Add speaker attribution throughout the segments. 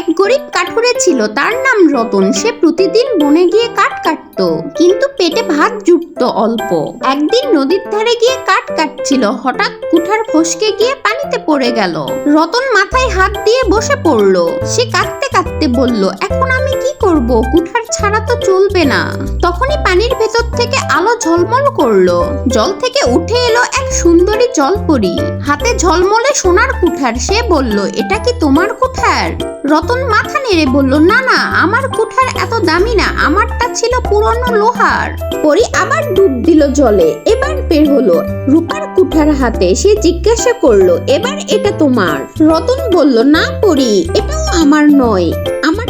Speaker 1: এক গরিব কাঠুরে ছিল, তার নাম রতন। সে প্রতিদিন বনে গিয়ে কাঠ কাটত, কিন্তু পেটে ভাত জুটত অল্প। একদিন নদীর ধারে গিয়ে কাঠ কাটছিল, হঠাৎ কুঠার ফসকে গিয়ে পানিতে পড়ে গেল। রতন মাথায় হাত দিয়ে বসে পড়ল। সে কাঁদতে কাঁদতে বলল, এখন করব? কুঠার ছাড়া তো চলবে না। তখনই পানির ভেতর থেকে আলো ঝলমল করল। জল থেকে উঠে এলো এক সুন্দরী জলপরি। হাতে ঝলমলে সোনার কুঠার। সে বলল, এটা কি তোমার কুঠার? রতন মাথা নেড়ে বলল, না না, আমার কুঠার এত দামি না, আমারটা ছিল পুরনো লোহার। পরি আবার ডুব দিল জলে। এবার বের হলো রূপার কুঠার হাতে। সে জিজ্ঞাসা করল, এবার এটা তোমার? রতন বলল, না পরি, এটাও আমার নয়।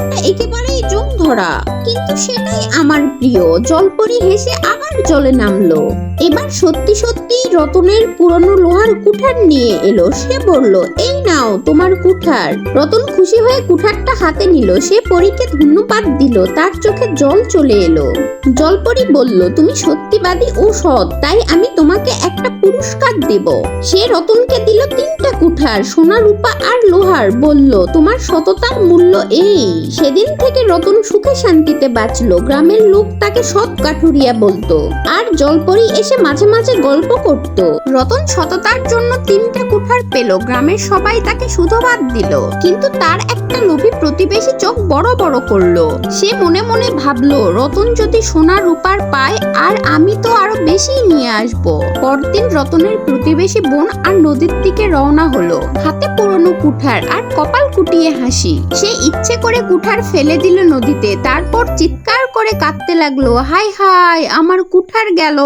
Speaker 1: আমারটা একেবারেই জং ধরা কিন্তু সেটাই আমার প্রিয়। জলপরি হেসে আবার জলে নামলো। এবার সত্যি সত্যি রতনের পুরনো লোহার কুঠার নিয়ে এলো। সে বলল এই নাও, তোমার কুঠার। রতন খুশি হয়ে কুঠারটা হাতে নিল। সে পরীকে ধন্যবাদ দিল। তার চোখে জল চলে এলো। জলপরি বলল, তুমি সত্যিবাদী ও সৎ, তাই আমি তোমাকে একটা পুরস্কার দেব। সে রতনকে দিল তিনটা কুঠার, সোনা, রূপা আর লোহার। বলল, তোমার সততার মূল্য এই। সেদিন থেকে রতন সুখে শান্তিতে বাঁচলো। গ্রামের লোক তাকে সৎ কাঠুরিয়া বলতো। জলপরি এসে মাঝে মাঝে গল্প করত। রতন সততার জন্য তিনটা কুঠার পেল, গ্রামের সবাই তাকে শুধবাদ দিল। কিন্তু তার একটা লোভী প্রতিবেশী চোখ বড় বড় করল। সে মনে মনে ভাবলো, রতন যদি সোনা রূপার পায়, আর আমি তো আরও বেশি নিয়ে আসব। পরদিন রতনের প্রতিবেশী বোন আর নদীর দিকে রওনা হলো। হাতে পুরনো কুঠার আর কপাল কুটিয়ে হাসি। সে ইচ্ছে করে কুঠার ফেলে দিল নদীতে, তারপর চিৎকার করে কাঁদতে লাগল। হাই হাই আমার কুঠার গেল।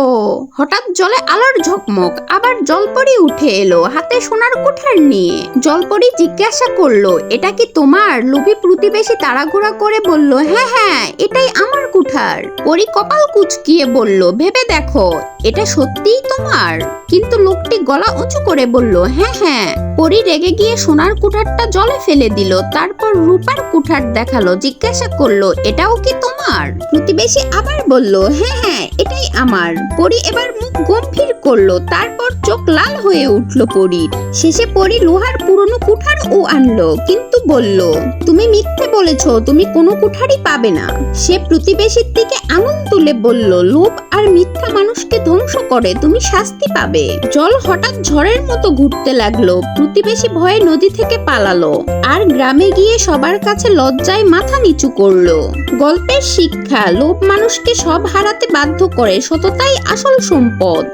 Speaker 1: হঠাৎ জলে আলোর ঝকমক, আবার জলপরি উঠে এলো হাতে সোনার কুঠার নিয়ে। জলপরি জিজ্ঞাসা করল, এটা কি তোমার? লোভী প্রতিবেশী তাড়াঘোড়া করে বলল হ্যাঁ হ্যাঁ এটাই আমার কুঠার। পরি কপাল কুচকিয়ে বলল, ভেবে দেখো, এটা সত্যিই তোমার? কিন্তু লোকটি গলা উঁচু করে বলল হ্যাঁ হ্যাঁ। পরি রেগে গিয়ে সোনার কুঠারটা জলে ফেলে দিল। তারপর রূপার কুঠার দেখাল, জিজ্ঞাসা করল, এটাও কি তোমার? প্রতিবেশী আবার বলল হ্যাঁ হ্যাঁ এটাই আমার। পরি এবার মুখ গম্ভীর করল, তারপর চোখ লাল হয়ে উঠল পরীর। শেষে পরি লোহার পুরনো কুঠার ও আনলো, কিন্তু বলল, তুমি মিথ্যে বলেছ, তুমি কোনো কুঠারই পাবে না। সে প্রতিবেশীর দিকে আঙুল তুলে বলল, লোভ আর মিথ্যা মানুষকে ধ্বংস করে, তুমি শাস্তি পাবে। জল হঠাৎ ঝড়ের মতো ঘুরতে লাগল। প্রতিবেশী ভয়ে নদী থেকে পালালো আর গ্রামে গিয়ে সবার কাছে লজ্জায় মাথা নিচু করল। গল্পের শিক্ষা, লোভ মানুষকে সব হারাতে বাধ্য করে, সততাই আসল সম্পদ।